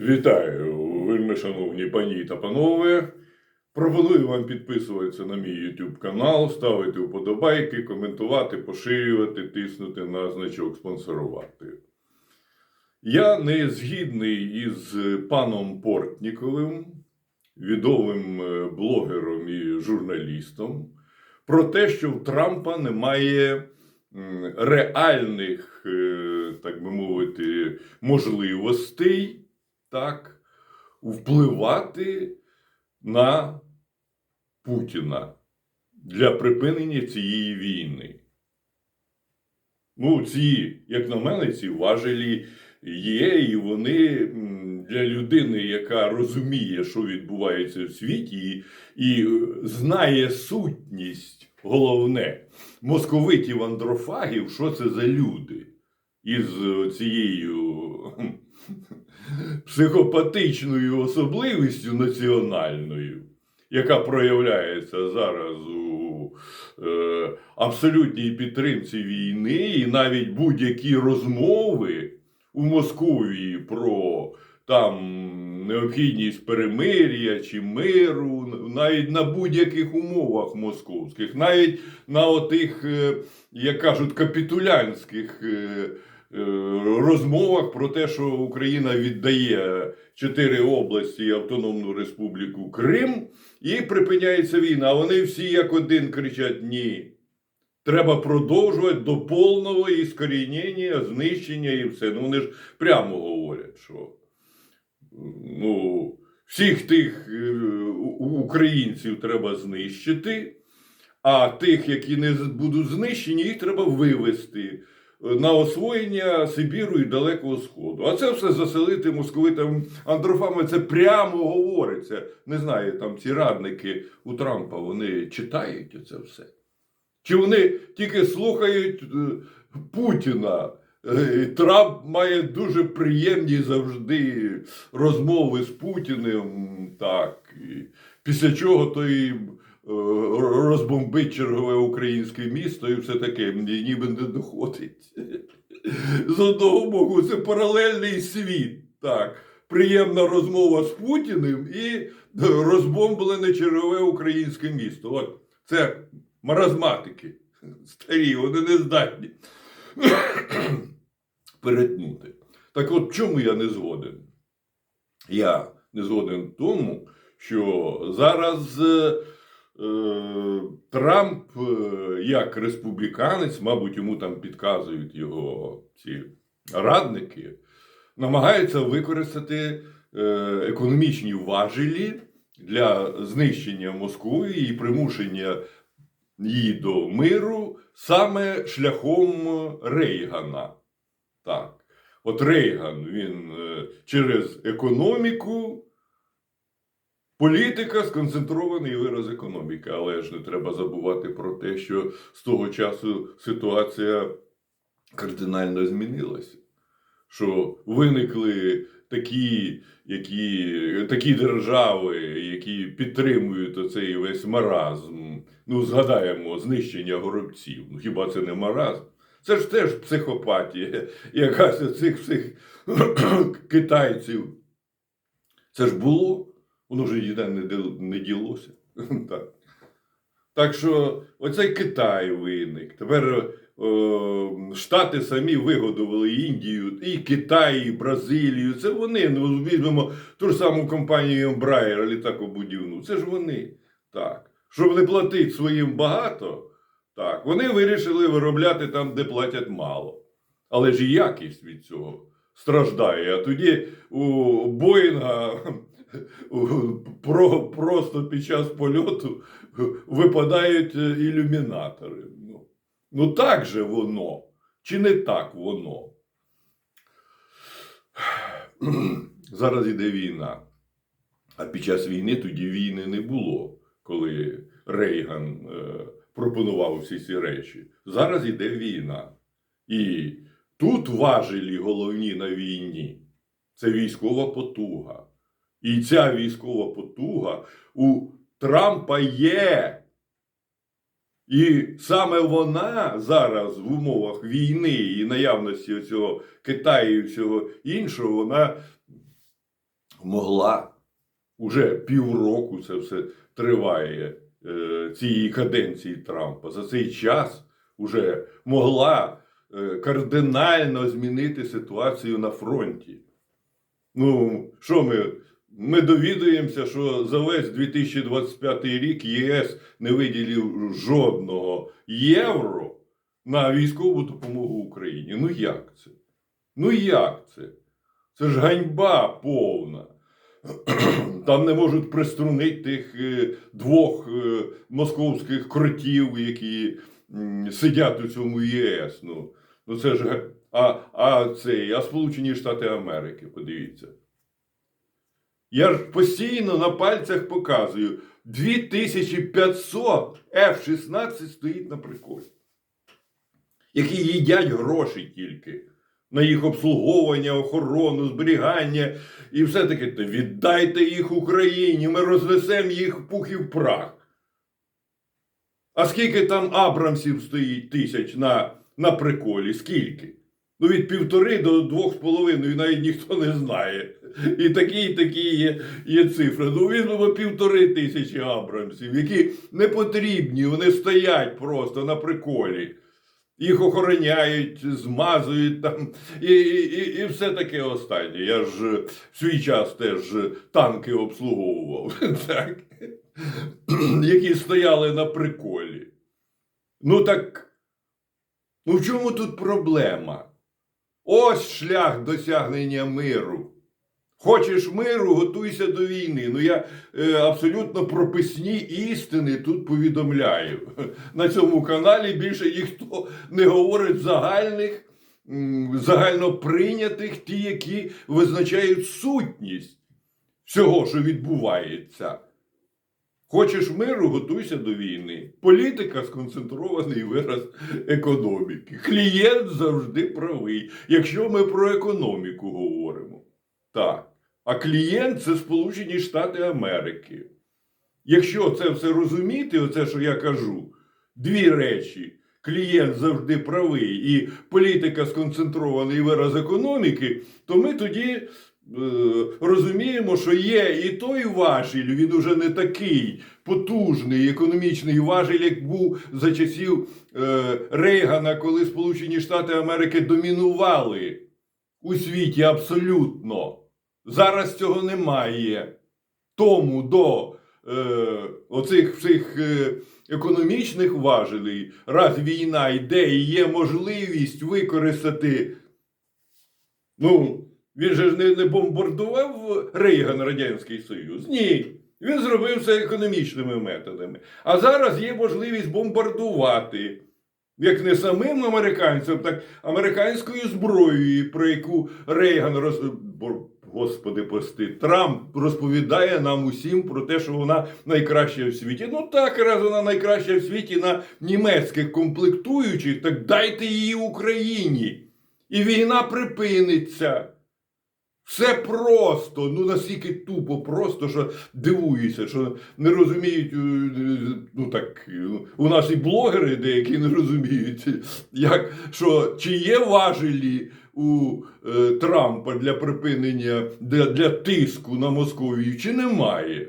Вітаю, вельми шановні пані та панове. Пропоную вам підписуватися на мій YouTube канал, ставити вподобайки, коментувати, поширювати, тиснути на значок спонсорувати. Я не згідний із паном Портніковим, відомим е, блогером і журналістом, про те, що в Трампа немає реальних, е, так би мовити, можливостей так, впливати на Путіна для припинення цієї війни. Ну, ці, як на мене, ці важелі є, і вони для людини, яка розуміє, що відбувається в світі, і, і е, знає сутність, головне, московитів андрофагів, що це за люди із е, цією психопатичною особливістю національною, яка проявляється зараз у е, абсолютній підтримці війни, і навіть будь-які розмови у Московії про там необхідність перемир'я чи миру, навіть на будь-яких умовах московських, навіть на отих, е, як кажуть, капітулянських. е, розмовах про те, що Україна віддає чотири області Автономну Республіку Крим, і припиняється війна. А вони всі як один кричать: ні. Треба продовжувати до повного іскорінення, знищення і все. Ну вони ж прямо говорять, що ну, всіх тих е, українців треба знищити, а тих, які не будуть знищені, їх треба вивести на освоєння Сибіру і Далекого Сходу. А це все заселити московитами андрофами. Це прямо говориться. Не знаю, там ці радники у Трампа вони читають це все. Чи вони тільки слухають е, Путіна? Е, Трамп має дуже приємні завжди розмови з Путіним. Так, і після чого той е, розбомбить чергове українське місто і все таке, ніби не доходить. З одного боку, це паралельний світ. Так. Приємна розмова з Путіним і розбомблене чергове українське місто. От це маразматики старі, вони не здатні перетнути. Так от чому я не згоден? Я не згоден в тому, що зараз е, е, Трамп, е, як республіканець, мабуть, йому там підказують його ці радники, намагається використати е, економічні важелі для знищення Москви і примушення її до миру саме шляхом Рейгана. Так. От Рейган він е, через економіку, політика сконцентрований вираз економіки. Але ж не треба забувати про те, що з того часу ситуація кардинально змінилася. Що виникли такі, які, такі держави, які підтримують оцей весь маразм. Ну, згадаємо, знищення горобців. Ну хіба це не маразм? Це ж теж психопатія, якась цих всіх китайців. Це ж було, воно ж ніде не, ділося. Так. так що оцей Китай виник. Тепер е, Штати самі вигодували Індію, і Китай, і Бразилію. Це вони. Ну, візьмемо ту ж саму компанію Embraer, літакобудівну. Це ж вони. Так. Щоб не платити своїм багато. Так, вони вирішили виробляти там, де платять мало. Але ж і якість від цього страждає. А тоді у Боїнга про, просто під час польоту випадають е, ілюмінатори. Ну, ну так же воно. Чи не так воно? Зараз іде війна. А під час війни тоді війни не було, коли Рейган е, пропонував всі ці речі. Зараз іде війна. І тут важелі головні на війні це військова потуга. І ця військова потуга у Трампа є. І саме вона зараз в умовах війни і наявності цього Китаю і всього іншого, вона могла уже півроку це все триває е, цієї каденції Трампа. За цей час уже могла е, кардинально змінити ситуацію на фронті. Ну, що ми? Ми довідуємося, що за весь 2025 рік ЄС не виділив жодного євро на військову допомогу Україні. Ну як це? Ну як це? Це ж ганьба повна. Там не можуть приструнити тих е, двох е, московських кротів, які сидять у цьому єС. Ну, ну це ж а, а цей, а Сполучені Штати Америки, подивіться. Я ж постійно на пальцях показую. 2500 F-16 стоїть на приколі. Які їдять гроші тільки на їх обслуговування, охорону, зберігання і все таке. Віддайте їх Україні, ми рознесемо їх пух і в прах. А скільки там Абрамсів стоїть тисяч на, на приколі? Скільки? Ну, від півтори до двох з половиною навіть ніхто не знає. І такі, і такі є, є цифри. Ну, візьмемо півтори тисячі Абрамсів, які не потрібні, вони стоять просто на приколі. Їх охороняють, змазують там і, і, і все таке останнє. Я ж е, в свій час теж е, танки обслуговував, так? які стояли на приколі. Ну так, ну в чому тут проблема? Ось шлях досягнення миру. Хочеш миру, готуйся до війни. Ну я е, абсолютно прописні істини тут повідомляю. На цьому каналі більше ніхто не говорить загальних, м, загально прийнятих, ті, які визначають сутність всього, що відбувається. Хочеш миру, готуйся до війни. Політика сконцентрований вираз економіки. Клієнт завжди правий, якщо ми про економіку говоримо. Так. А клієнт це Сполучені Штати Америки. Якщо це все розуміти, оце, що я кажу, дві речі. Клієнт завжди правий і політика сконцентрований вираз економіки, то ми тоді розуміємо, що є і той важіль, він уже не такий потужний економічний важіль, як був за часів е, Рейгана, коли Сполучені Штати Америки домінували у світі абсолютно. Зараз цього немає. Тому до е, оцих всіх е, економічних важелей, раз війна йде і є можливість використати. Ну, він же ж не, не бомбардував Рейган Радянський Союз. Ні. Він зробив це економічними методами. А зараз є можливість бомбардувати. Як не самим американцям, так американською зброєю, про яку Рейган роз... Господи, прости, Трамп розповідає нам усім про те, що вона найкраща в світі. Ну так, раз вона найкраща в світі на німецьких комплектуючих, так дайте її Україні. І війна припиниться. Все просто, ну настільки тупо, просто, що дивуюся, що не розуміють, е, ну так, у нас і блогери деякі не розуміють, як, що, чи є важелі у е, Трампа для припинення, для, для тиску на Московію, чи немає.